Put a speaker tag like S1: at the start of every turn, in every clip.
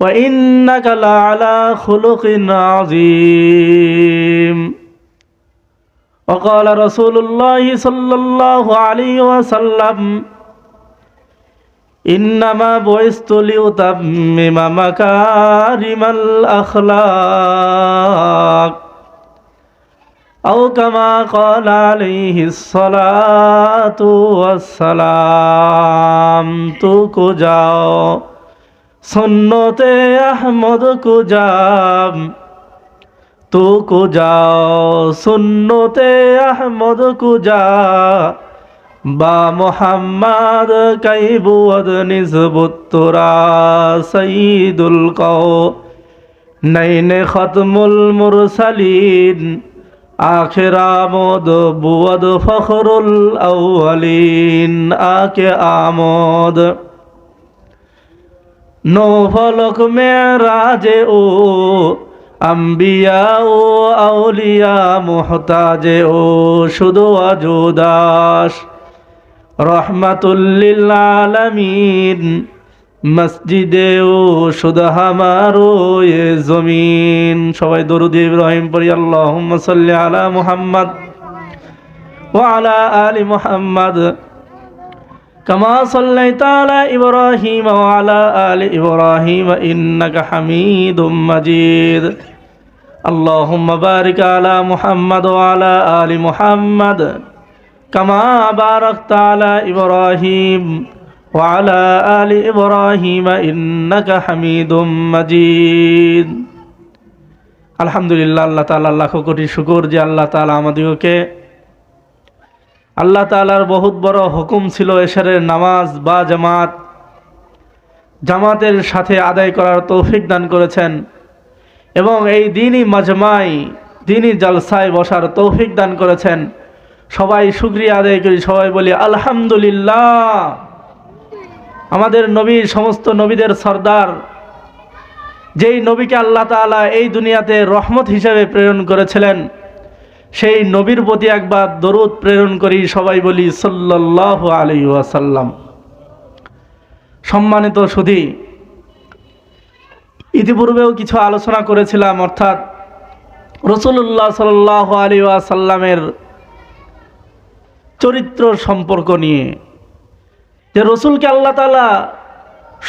S1: وإنك لعلى خلق عظيم وقال رسول الله صلى الله عليه وسلم إنما بعثت لأتمم مكارم الأخلاق أو كما قال عليه الصلاة والسلام تو যাও সুন্নতে আহমদ কো যাম, তো কো যাও। সুন্নতে আহমদ কো যা, বা মোহাম্মদ কাইবুদ নিসবুত্তরা সঈদুল কও। নৈনে খতমুল মুরসালিন, আখের আমদ বুয়দ ফখরুল আউয়ালিন, আকে আমদ। নৌফলক মেরাজে ও আম্বিয়া ও আউলিয়া মোহতাজে ও শুধু আজুদাস রহমাতুল্লিল আলমিন, মসজিদে ও শুধু হামারো এ জমিন। সবাই দরুদ ইব্রাহিম পরি আল্লাহ সাল্লি আলা মুহাম্মদ ও আলা আলী মুহাম্মদ। كما صليت على إبراهيم وعلى آل إبراهيم إنك حميد مجيد اللهم بارك على محمد وعلى آل محمد كما باركت على إبراهيم وعلى آل إبراهيم إنك حميد مجيد আলহামদুলিল্লাহ আল্লাহ তাআলা লাখ কোটি শুকর যে আল্লাহ তাআলা আমাদেরকে আল্লাহ তালার বহুত বড় হুকুম ছিল এশারের নামাজ বা জামাত। জামাতের সাথে আদায় করার তৌফিক দান করেছেন এবং এই দিনই মাজমাই, দিনই জালসায় বসার তৌফিক দান করেছেন। সবাই শুক্রিয়া আদায় করি, সবাই বলি, আলহামদুলিল্লাহ। আমাদের নবী, সমস্ত নবীদের সর্দার, যেই নবীকে আল্লাহ তাআলা এই দুনিয়াতে রহমত হিসেবে প্রেরণ করেছিলেন। সেই নবীর প্রতি একবার দরুদ প্রেরণ করি, সবাই বলি সাল্লাহ আলী ওয়াসাল্লাম। সম্মানিত সুধী, ইতিপূর্বেও কিছু আলোচনা করেছিলাম, অর্থাৎ রসুল্লাহ সাল্লাহ আলী ওয়াসাল্লামের চরিত্র সম্পর্ক নিয়ে, যে রসুলকে আল্লাহ তালা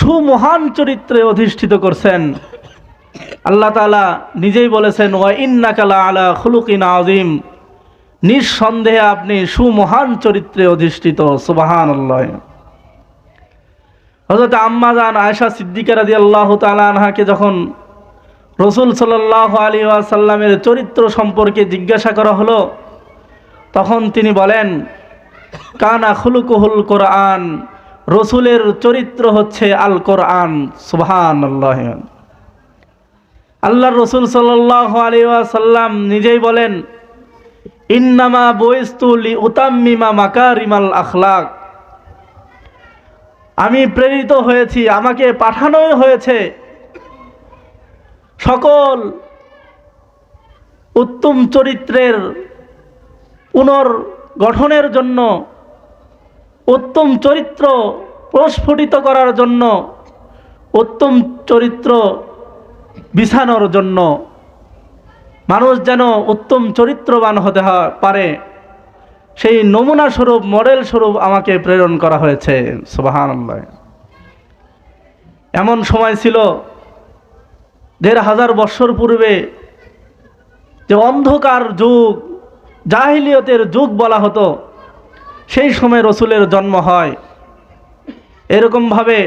S1: সুমহান চরিত্রে অধিষ্ঠিত করছেন আল্লাহ তালা নিজেই বলেছেন, ওয়া ইন্নাকালা আলা খুলুকিন আজিম নিঃসন্দেহে আপনি সুমহান চরিত্রে অধিষ্ঠিত সুবাহান আল্লাহ হজরত আম্মাজান আয়সা সিদ্দিকার আদি আল্লাহ তালাহাকে যখন রসুল সাল্লাহ আলী আসাল্লামের চরিত্র সম্পর্কে জিজ্ঞাসা করা হলো, তখন তিনি বলেন, কানা খুলুকুহুল কোরআন, রসুলের চরিত্র হচ্ছে আল কোরআন। সুবহান আল্লাহ আল্লাহ রসুল আলিয়াসাল্লাম নিজেই বলেন, ইন্নামা বইস্তুলি উতাম্মিমা মাকারিমাল আখলাক। আমি প্রেরিত হয়েছি, আমাকে পাঠানোই হয়েছে সকল উত্তম চরিত্রের পুনর্গঠনের জন্য, উত্তম চরিত্র প্রস্ফুটিত করার জন্য, উত্তম চরিত্র বিছানোর জন্য মানুষ যেন উত্তম চরিত্রবান হতে পারে, সেই নমুনা স্বরূপ, মডেল স্বরূপ আমাকে প্রেরণ করা হয়েছে। সুবাহান এমন সময় ছিল দেড় হাজার বৎসর পূর্বে যে অন্ধকার যুগ, জাহিলিয়তের যুগ বলা হতো, সেই সময় রসুলের জন্ম হয়। এরকমভাবে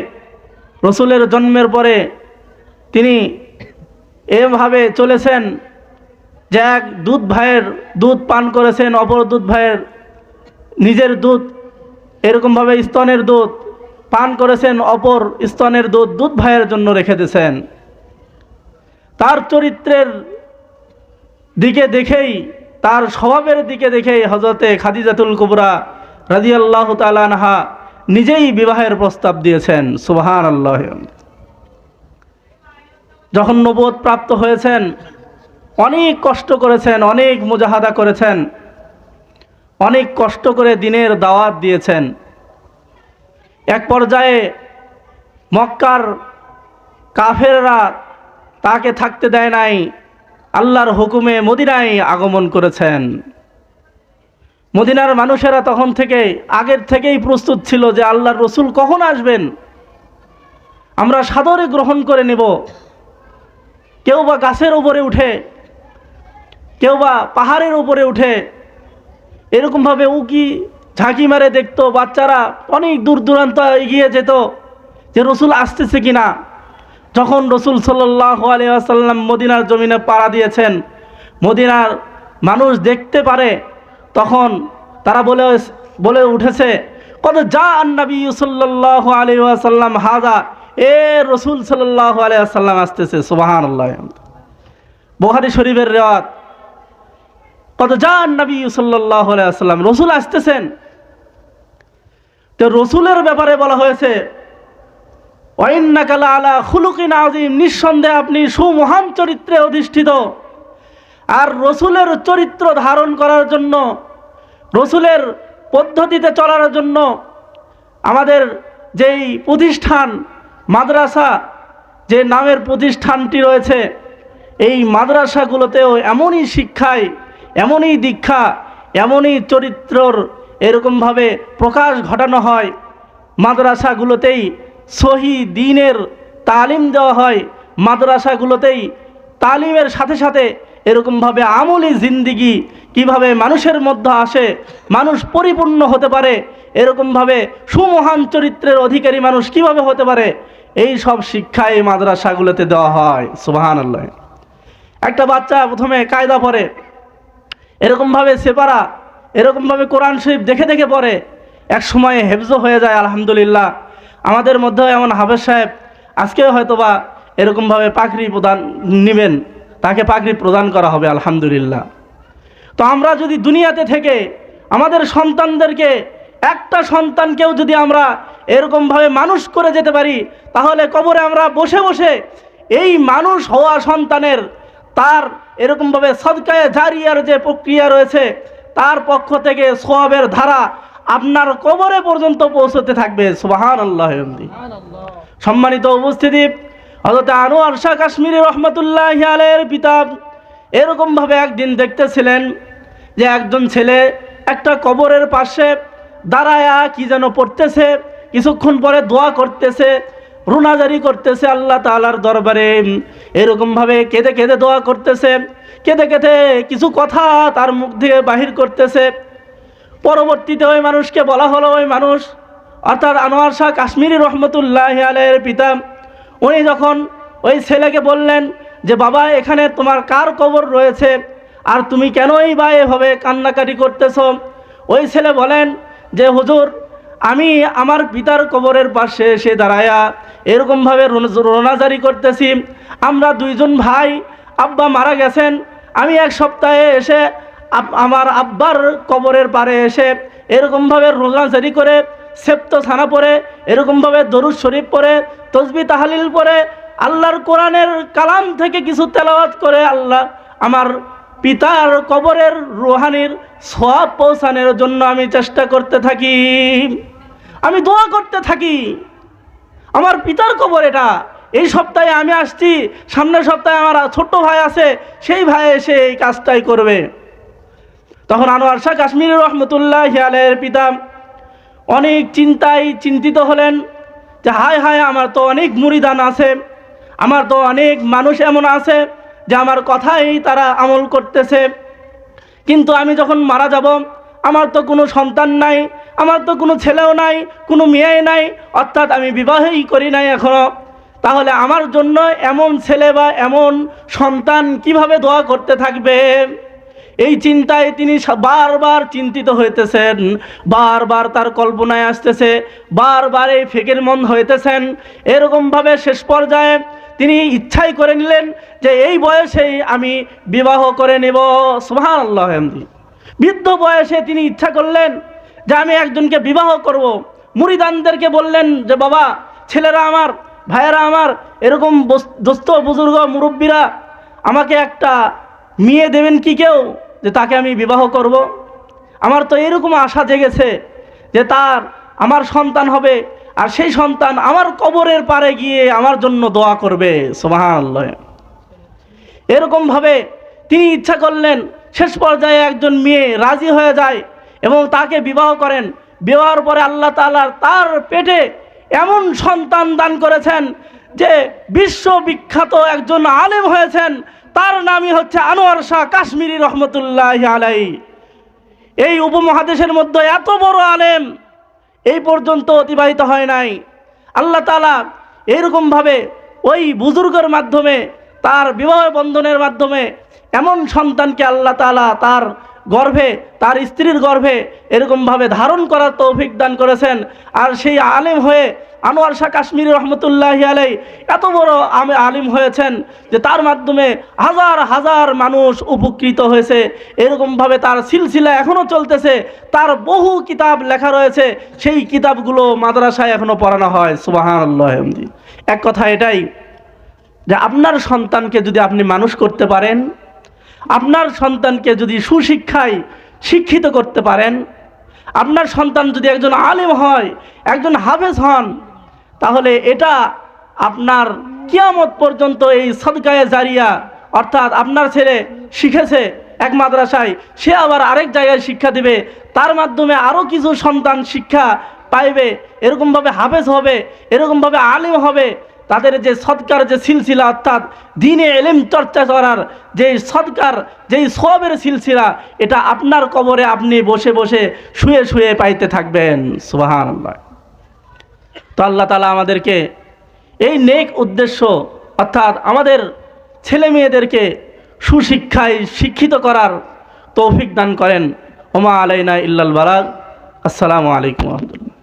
S1: রসুলের জন্মের পরে তিনি এভাবে চলেছেন যে এক দুধ ভাইয়ের দুধ পান করেছেন, অপর দুধ ভাইয়ের নিজের দুধ এরকমভাবে স্তনের দুধ পান করেছেন, অপর স্তনের দুধ দুধ ভাইয়ের জন্য রেখে দিয়েছেন। তার চরিত্রের দিকে দেখেই, তার স্বভাবের দিকে দেখেই হজরতে খাদিজাতুল কুবরা রাজিয়াল্লাহ তালানহা নিজেই বিবাহের প্রস্তাব দিয়েছেন। সুবাহান আল্লাহ যখন নবোধ প্রাপ্ত হয়েছেন, অনেক কষ্ট করেছেন, অনেক মুজাহাদা করেছেন, অনেক কষ্ট করে দিনের দাওয়াত দিয়েছেন। এক পর্যায়ে মক্কার কাফেররা তাকে থাকতে দেয় নাই, আল্লাহর হুকুমে মদিনায় আগমন করেছেন। মদিনার মানুষেরা তখন থেকে, আগের থেকেই প্রস্তুত ছিল যে আল্লাহর রসুল কখন আসবেন? আমরা সাদরে গ্রহণ করে নেব। কেউ বা গাছের উপরে উঠে, কেউ বা পাহাড়ের উপরে উঠে, এরকমভাবে উকি, ঝাঁকি মারে দেখতো, বাচ্চারা অনেক দূর দূরান্ত এগিয়ে যেত যে রসুল আসতেছে কিনা যখন রসুল সাল্লাহ আলিয়াসাল্লাম মদিনার জমিনে পাড়া দিয়েছেন, মদিনার মানুষ দেখতে পারে, তখন তারা বলে বলে উঠেছে কত যা আন্নাবি সাল্লাহ আলিয়াসাল্লাম হাজা এ রসুল সাল্লাহ আলিয়াসাল্লাম আসতেছে সুবাহান আল্লাহ বোহারি শরীফের রেওয়াত কত যান নবী সাল্লাহ আলাইসাল্লাম রসুল আসতেছেন। তো রসুলের ব্যাপারে বলা হয়েছে, ওয়াইন্নাকালা আলা খুলুকিন আজিম নিঃসন্দেহে আপনি সুমহান চরিত্রে অধিষ্ঠিত। আর রসুলের চরিত্র ধারণ করার জন্য, রসুলের পদ্ধতিতে চলার জন্য আমাদের যেই প্রতিষ্ঠান মাদ্রাসা যে নামের প্রতিষ্ঠানটি রয়েছে, এই মাদ্রাসাগুলোতেও এমনই শিক্ষায়, এমনই দীক্ষা, এমনই চরিত্রর এরকমভাবে প্রকাশ ঘটানো হয়। মাদ্রাসাগুলোতেই সহি দিনের তালিম দেওয়া হয়। মাদ্রাসাগুলোতেই তালিমের সাথে সাথে এরকমভাবে আমলি জিন্দিগি কীভাবে মানুষের মধ্যে আসে, মানুষ পরিপূর্ণ হতে পারে, এরকমভাবে সুমহান চরিত্রের অধিকারী মানুষ কীভাবে হতে পারে এই সব শিক্ষা এই মাদ্রাসাগুলোতে দেওয়া হয় সুবাহান আল্লাহ একটা বাচ্চা প্রথমে কায়দা পড়ে, এরকমভাবে সেপারা এরকমভাবে কোরআন শরীফ দেখে দেখে পড়ে, এক সময়ে হেফজো হয়ে যায়, আলহামদুলিল্লাহ। আমাদের মধ্যেও এমন হাফেজ সাহেব, আজকেও হয়তো বা এরকমভাবে পাখরি প্রদান নেবেন, তাকে পাখরি প্রদান করা হবে, আলহামদুলিল্লাহ। তো আমরা যদি দুনিয়াতে থেকে আমাদের সন্তানদেরকে একটা সন্তানকেও যদি আমরা এরকমভাবে মানুষ করে যেতে পারি তাহলে কবরে আমরা বসে বসে এই মানুষ হওয়া সন্তানের তার এরকমভাবে সদকায়ে জারিয়ার যে প্রক্রিয়া রয়েছে তার পক্ষ থেকে সোয়াবের ধারা আপনার কবরে পর্যন্ত পৌঁছতে থাকবে। সুবাহান আল্লাহ সম্মানিত উপস্থিতি হজরত আনোয়ার শাহ কাশ্মীরি রহমতুল্লাহ আলের পিতা এরকমভাবে একদিন দেখতেছিলেন যে একজন ছেলে একটা কবরের পাশে দাঁড়ায়া কি যেন পড়তেছে, কিছুক্ষণ পরে দোয়া করতেছে রুনাজারি করতেছে আল্লাহ তালার দরবারে। এরকমভাবে কেঁদে কেঁদে দোয়া করতেছে, কেঁদে কেঁদে কিছু কথা তার মুখ দিয়ে বাহির করতেছে। পরবর্তীতে ওই মানুষকে বলা হলো, ওই মানুষ, অর্থাৎ আনোয়ার শাহ কাশ্মীরি রহমতুল্লাহ আলের পিতা, উনি যখন ওই ছেলেকে বললেন যে, বাবা, এখানে তোমার কার কবর রয়েছে? আর তুমি কেনই বা এভাবে কান্নাকাটি করতেছ? ওই ছেলে বলেন হুজুর, আমি আমার পিতার কবরের পাশে এসে দাঁড়ায়া এরকমভাবে রোনাজারি করতেছি। আমরা দুইজন ভাই, আব্বা মারা গেছেন। আমি এক সপ্তাহে এসে আমার আব্বার কবরের পারে এসে এরকমভাবে রোনাজারি করে, সেপ্ত থানা পরে এরকমভাবে দরুদ শরীফ পরে, তসবি তাহালিল পরে, আল্লাহর কোরআনের কালাম থেকে কিছু তেলাওয়াত করে আল্লাহ আমার পিতার কবরের রোহানির সব পৌঁছানোর জন্য আমি চেষ্টা করতে থাকি। আমি দোয়া করতে থাকি। আমার পিতার কবর এটা। এই সপ্তাহে আমি আসছি, সামনের সপ্তাহে আমার ছোট্ট ভাই আছে, সেই ভাই এসে এই কাজটাই করবে। তখন আনোয়ার শাহ কাশ্মীর রহমতুল্লাহ হিয়ালের পিতা অনেক চিন্তায় চিন্তিত হলেন যে, হায় হায়, আমার তো অনেক মুড়িদান আছে, আমার তো অনেক মানুষ এমন আছে যে, আমার কথাই তারা আমল করতেছে। কিন্তু আমি যখন মারা যাব, আমার তো কোনো সন্তান নাই, আমার তো কোনো ছেলেও নাই, কোনো মেয়ে নাই, অর্থাৎ আমি বিবাহই করি নাই এখনও তাহলে আমার জন্য এমন ছেলে বা এমন সন্তান কীভাবে দোয়া করতে থাকবে? এই চিন্তায় তিনি বারবার চিন্তিত হইতেছেন, বারবার তার কল্পনায় আসতেছে, বারবার এই ফেকের মন হইতেছেন। এরকমভাবে শেষ পর্যায়ে তিনি ইচ্ছাই করে নিলেন যে এই বয়সেই আমি বিবাহ করে নেব। সুহান আল্লাহ বৃদ্ধ বয়সে তিনি ইচ্ছা করলেন যে আমি একজনকে বিবাহ করব। মুরিদানদেরকে বললেন যে, বাবা, ছেলেরা আমার, ভাইয়েরা আমার, এরকম দোস্ত, বুজুর্গ, মুরব্বীরা আমাকে একটা মেয়ে দেবেন কি কেউ? যে তাকে আমি বিবাহ করব। আমার তো এরকম আশা জেগেছে যে তার, আমার সন্তান হবে আর সেই সন্তান আমার কবরের পারে গিয়ে আমার জন্য দোয়া করবে সোমাহান এরকমভাবে তিনি ইচ্ছা করলেন শেষ পর্যায়ে একজন মেয়ে রাজি হয়ে যায় এবং তাকে বিবাহ করেন। বিবাহের পরে আল্লাহ তালার তার পেটে এমন সন্তান দান করেছেন যে বিশ্ববিখ্যাত একজন আলেম হয়েছেন। তার নামই হচ্ছে আনোয়ার শাহ কাশ্মীরি রহমতুল্লাহ আলাই এই উপমহাদেশের মধ্যে এত বড় আলেম এই পর্যন্ত অতিবাহিত হয় নাই। আল্লাহ তালা এইরকমভাবে ওই বুজুর্গের মাধ্যমে, তার বিবাহ বন্ধনের মাধ্যমে এমন সন্তানকে আল্লাহ তালা তার গর্ভে, তার স্ত্রীর গর্ভে এরকমভাবে ধারণ করার তৌফিক দান করেছেন। আর সেই আলেম হয়ে আনোয়ার শাহ কাশ্মীর রহমতুল্লাহ আলাই এত বড় আমি আলিম হয়েছেন যে তার মাধ্যমে হাজার হাজার মানুষ উপকৃত হয়েছে। এরকমভাবে তার সিলসিলা এখনও চলতেছে। তার বহু কিতাব লেখা রয়েছে। সেই কিতাবগুলো মাদ্রাসায় এখনও পড়ানো হয়। সুবাহান এক কথা এটাই যে আপনার সন্তানকে যদি আপনি মানুষ করতে পারেন আপনার সন্তানকে যদি সুশিক্ষায় শিক্ষিত করতে পারেন, আপনার সন্তান যদি একজন আলেম হয়, একজন হাফেজ হন, তাহলে এটা আপনার কিয়ামত পর্যন্ত এই সদকায়ে জারিয়া, অর্থাৎ আপনার ছেলে শিখেছে এক মাদ্রাসায়, সে আবার আরেক জায়গায় শিক্ষা দিবে, তার মাধ্যমে আরও কিছু সন্তান শিক্ষা পাইবে, এরকমভাবে হাফেজ হবে, এরকমভাবে আলিম হবে তাদের যে সৎকার যে সিলসিলা, অর্থাৎ দিনে এলেম চর্চা করার যে সৎকার, যেই সবের সিলসিলা, এটা আপনার কবরে আপনি বসে বসে শুয়ে শুয়ে পাইতে থাকবেন। আল্লাহ তো আল্লাহ তালা আমাদেরকে এই নেক উদ্দেশ্য, অর্থাৎ আমাদের ছেলে মেয়েদেরকে সুশিক্ষায় শিক্ষিত করার তৌফিক দান করেন। ওমা আলাইনা ইল্লাল বারাক আসসালামু আলাইকুম। রহমতুল্লাহ